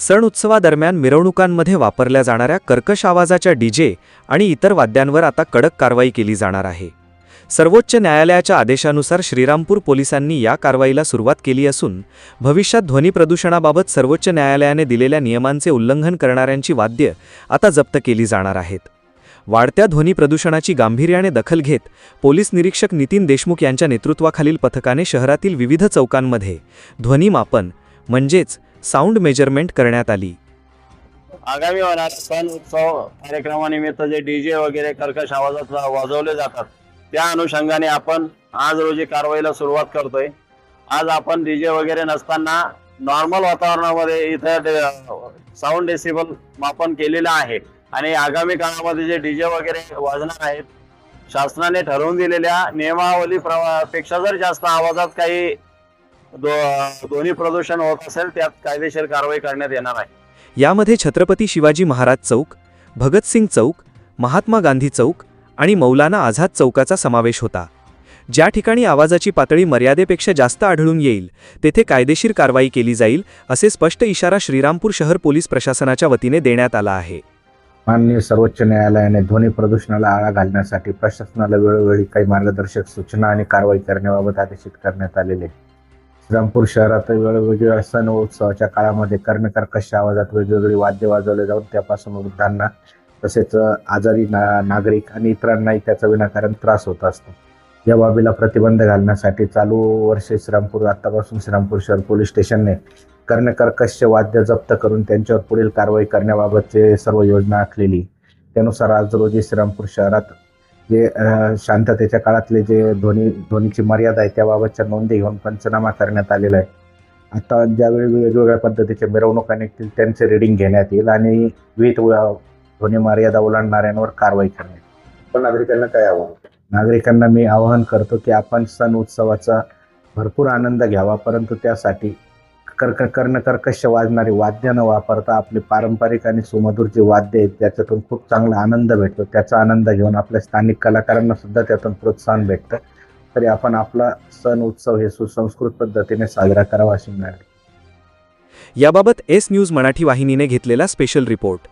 सण उत्सवादरम्यान मिरवणुकांमध्ये वापरल्या जाणाऱ्या कर्कश आवाजाच्या डीजे आणि इतर वाद्यांवर आता कडक कारवाई केली जाणार आहे. सर्वोच्च न्यायालयाच्या आदेशानुसार श्रीरामपूर पोलिसांनी या कारवाईला सुरुवात केली असून भविष्यात ध्वनी प्रदूषणाबाबत सर्वोच्च न्यायालयाने दिलेल्या नियमांचे उल्लंघन करणाऱ्यांची वाद्य आता जप्त केली जाणार आहेत. वाढत्या ध्वनी प्रदूषणाची गांभीर्याने दखल घेत पोलीस निरीक्षक नितीन देशमुख यांच्या नेतृत्वाखालील पथकाने शहरातील विविध चौकांमध्ये ध्वनीमापन म्हणजेच साऊंड मेजरमेंट करण्यात आली. आगामी होणार सण उत्सव कार्यक्रमानिमित्त जे डीजे वगैरे कर्कश आवाजात वाजवले जातात त्या अनुषंगाने आपण आज रोजी कारवाईला सुरुवात करतोय. आज आपण डीजे वगैरे नसताना नॉर्मल वातावरणामध्ये इथं साऊंड डेसिबल मापन केलेलं आहे. आणि आगामी काळामध्ये जे डीजे वगैरे वाजणार आहेत शासनाने ठरवून दिलेल्या नियमावली प्र- पेक्षा जर जास्त आवाजात काही ध्वनी प्रदूषण होत असेल त्यात कायदेशीर कारवाई करण्यात येणार आहे. यामध्ये छत्रपती शिवाजी महाराज चौक भगतसिंग चौक महात्मा गांधी चौक आणि मौलाना आझाद चौकाचा समावेश होता. ज्या ठिकाणी आवाजाची पातळी मर्यादेपेक्षा जास्त आढळून येईल तेथे कायदेशीर कारवाई केली जाईल असे स्पष्ट इशारा श्रीरामपूर शहर पोलीस प्रशासनाच्या वतीने देण्यात आला आहे. माननीय सर्वोच्च न्यायालयाने ध्वनी प्रदूषणाला आळा घालण्यासाठी प्रशासनाला वेळोवेळी काही मार्गदर्शक सूचना आणि कारवाई करण्याबाबत आदेशित करण्यात आलेले. रामपूर शहरात वेगवेगळ्या सण उत्सवाच्या काळामध्ये कर्णकर्कश आवाजात वेगवेगळी वाद्य वाजवले जाऊन त्यापासून वृद्धांना तसेच आजारी ना नागरिक आणि इतरांनाही त्याचा विनाकारण त्रास होत असतो. या बाबीला प्रतिबंध घालण्यासाठी चालू वर्षे श्रीरामपूर आतापासून श्रीरामपूर शहर पोलीस स्टेशनने कर्णकर्कश वाद्य जप्त करून त्यांच्यावर पुढील कारवाई करण्याबाबतचे सर्व योजना आखलेली. त्यानुसार आज रोजी श्रीरामपूर शहरात जे शांततेच्या काळातले जे ध्वनी ध्वनीची मर्यादा आहे त्याबाबतच्या नोंदी घेऊन पंचनामा करण्यात आलेला आहे आता ज्यावेळी वेगवेगळ्या पद्धतीच्या मिरवणुका निघतील त्यांचे रिडिंग घेण्यात येईल आणि विविध ध्वनी मर्यादा ओलांडणाऱ्यांवर कारवाई करण्यात येईल. पण नागरिकांना काय आव्हान नागरिकांना मी आवाहन करतो की आपण सण उत्सवाचा भरपूर आनंद घ्यावा परंतु त्यासाठी कर्क कर्णकर्कश वाजणारी वाद्य न वापरता आपले पारंपरिक आणि सुमधुर जे वाद्य आहेत त्याच्यातून खूप चांगला आनंद भेटतो. त्याचा आनंद घेऊन आपल्या स्थानिक कलाकारांना सुद्धा त्यातून प्रोत्साहन भेटतं. तरी आपण आपला सण उत्सव हे सुसंस्कृत पद्धतीने साजरा करावा अशी मिळाली याबाबत एस न्यूज मराठी वाहिनीने घेतलेला स्पेशल रिपोर्ट.